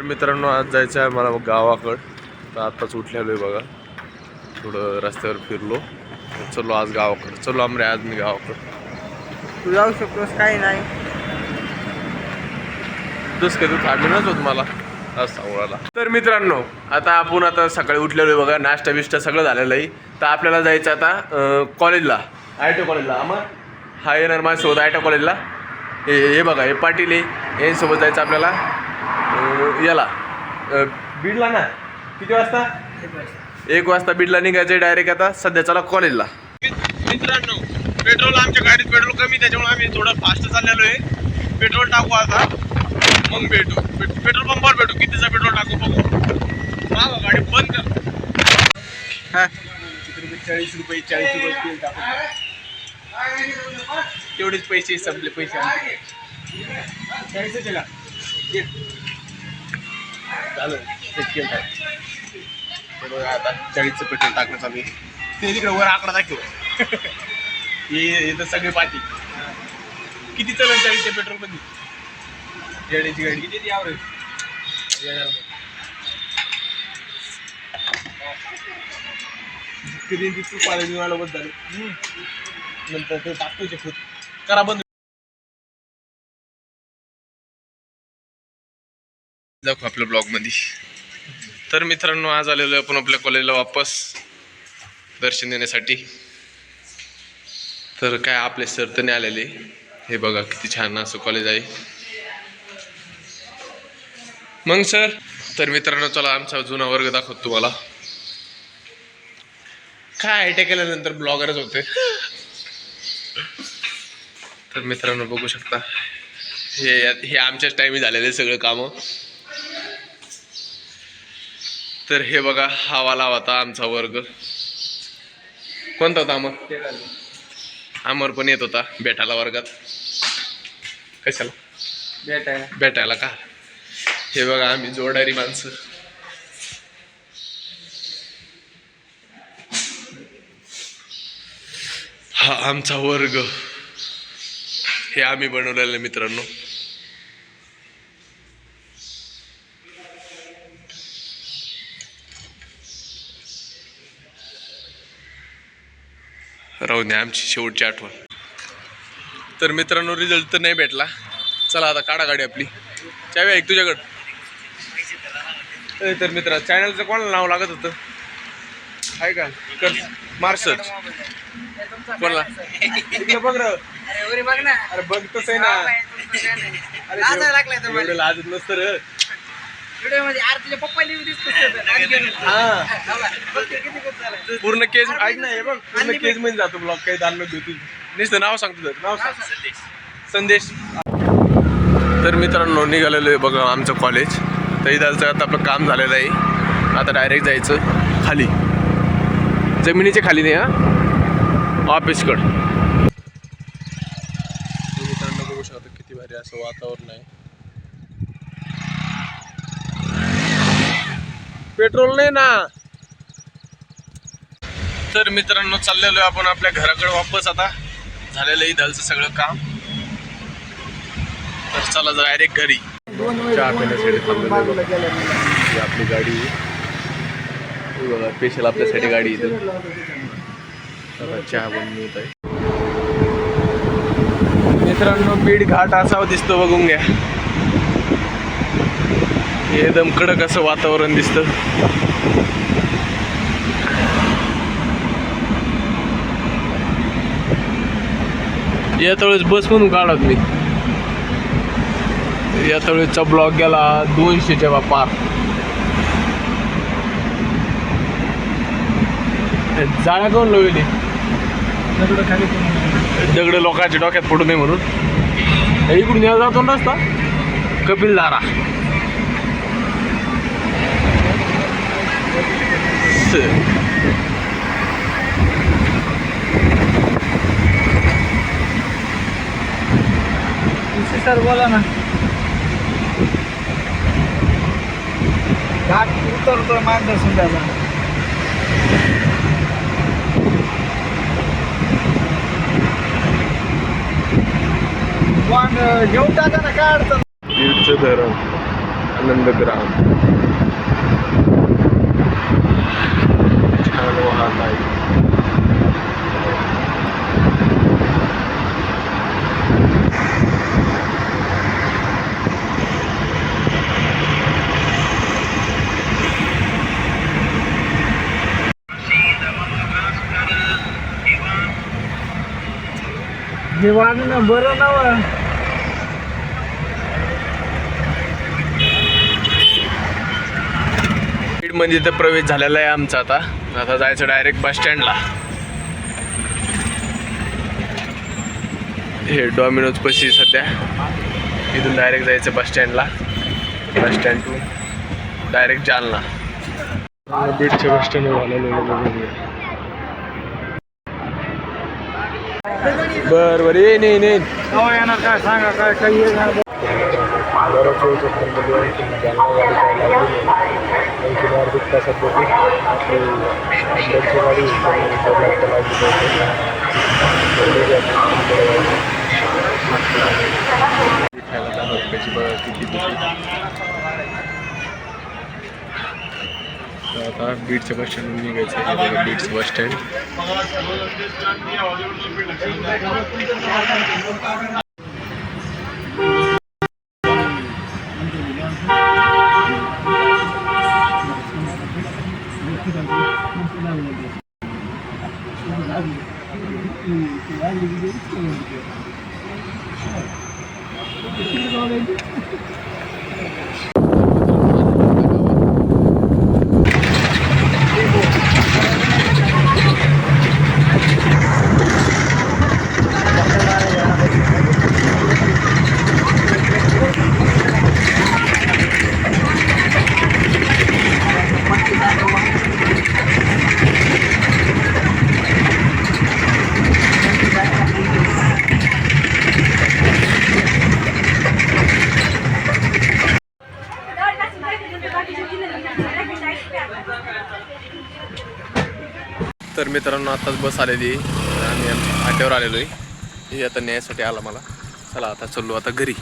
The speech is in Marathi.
तर मित्रांनो आज जायचं आहे मला गावाकडं. तर आत्ताच उठलेलो आहे बघा. थोडं रस्त्यावर फिरलो. चलो आज गावाकडं. चलो आमरे आज मी गावाकडं. तू जाऊ शकतोस काही नाही. दुस काय तू थांबेनच होत मला. आज सांगूला तर मित्रांनो आता आपण आता सकाळी उठलेलो आहे बघा. नाश्ता बिष्टा सगळं झालेलं आहे. तर आपल्याला जायचं आता कॉलेजला. आय टी कॉलेजला. आम्हा हा येणार माझ्यासोबत आय टी कॉलेजला. हे हे बघा हे पाटील आहे. यांच्यासोबत जायचं आपल्याला. याला. बीडला ना? किती वाजता? एक वाजता बीडला निघायचं डायरेक्ट आता. सध्या चला कॉलेजला मित्रांनो पेट्रोल आमच्या गाडीत पेट्रोल कमी त्याच्यामुळे आम्ही थोडं फास्ट चाललेलो आहे. पेट्रोल टाकू आता. मग भेटू. पेट- पेट्रोल पंपावर भेटू. कितीचा पेट्रोल टाकू बघू. मागा गाडी बंद. कर हा. चाळीस रुपये चाळीस रुपये तेल टाकून तेवढेच पैसे संपले पैसे घे. झालं. चेक केलं. ते बघा आता चाळीसचं पेट्रोल टाकणं चालू आहे ते तिकडे वर आकडा दाखव. हे तर सगळे पाठी. किती चलन चाळीसच्या पेट्रोलमध्ये येण्याची गाडी. किती यावर किती तू पाणी बंद झालं. नंतर ते टाकतो खुद करा बंद. दाखवू आपल्या ब्लॉगमध्ये तर मित्रांनो आज आलेलो आहे आपण आपल्या कॉलेजला वापस दर्शन देण्यासाठी. तर काय आपले सर तर नाही आलेले. हे बघा किती छान असं कॉलेज आहे. मग सर तर मित्रांनो चला आमचा जुना वर्ग दाखवतो तुम्हाला. काय आय टी केल्यानंतर ब्लॉगरच होते. तर मित्रांनो बघू शकता. हे हे आमच्याच टाइमी झालेले सगळे कामं. तर हे बघा हा वाला होता आमचा वर्ग. कोणता होता अमर? अमर पण येत होता भेटायला वर्गात. कशाला? भेटायला. भेटायला का? हे बघा आम्ही जोडारी माणसं. हा आमचा वर्ग. हे आम्ही बनवलेलं मित्रांनो. राहू दे आमची शेवटची आठवण. तर मित्रांनो रिझल्ट तर नाही भेटला. चला आता काढा गाडी आपली. चावी आहे का तुझ्याकडं तर मित्र चॅनलचं कोणाला नाव लागत होतं? आहे का? कर. मार सर्च कोणाला? बघ र. अरे बघ ना. अरे बघ तसं आहे ना अरे लाजत नसतं व्हिडिओमध्ये तुझ्या दिसतो पूर्ण केज ऐक ना हे बघ पूर्ण केजमध्ये जातो ब्लॉग काही दान घेऊ नुसतं नाव सांगतो तुझं. नाव संदेश. तर मित्रांनो निघालेलो आहे बघा आमचं कॉलेज तर इथं आता आपलं काम झालेलं आहे. आता डायरेक्ट जायचं खाली. जमिनीच्या खाली नाही हा? ऑफिसकडं मित्रांनो बघू शकता किती भारी असं वातावरण आहे. पेट्रोल नाही ना. तर मित्रांनो चाललेलो आपण आपल्या घराकडे वापस आता. झालेलं आहे सगळं काम. तर चला डायरेक्ट घरी. चहा पिण्यासाठी थांबलेलो ही आपली गाडी ही बघा स्पेशल आपल्यासाठी गाडी इथे. आता चहा बनवत आहे. मित्रांनो बीड घाट असावा दिसतो बघून घ्या. हे एकदम कडक असं वातावरण दिसतं. या वेळेस बस म्हणून काढत मी. या वेळेसचा ब्लॉक गेला दोनशेच्या बा पार. जाळ्या कोण लावली दगड लोकांच्या डोक्यात पडू नये म्हणून. इकडून जातो ना रस्ता कपिल धारा सर बोला ना घाट उतरतो मार्गदर्शन द्यायला पण घेऊन टाका ना काय अडचण बीडचं धरण आनंदग्राम छान वाहत आहे हे वागणं बरं नवं मध्ये तर प्रवेश झालेला आहे आमचा आता. आता जायचं डायरेक्ट बस स्टँडला हे डॉमिनोज पशी सध्या. इथून डायरेक्ट जायचं bus स्टँडला bus stand to direct Jalna. बीडच्या बस स्टँड बर बर. ये नाही नाही येणार काय? सांगा काय? काही बराच वेळ चक्करमध्ये आणखी जालना गाडी लागली अर्धिक तासात बघू आपली आंब्यांची गाडी लागली बघा किती तर आता बीडच्या बस स्टँडवरून निघायचं आहे बीडचं bus stand abi. Ben de gidiyoruz. Şimdi daha तर मित्रांनो आताच बस आलेली आहे आणि आम्ही आलेलो आहे. हे आता न्यायसाठी आला मला. चला आता चाललो आता घरी.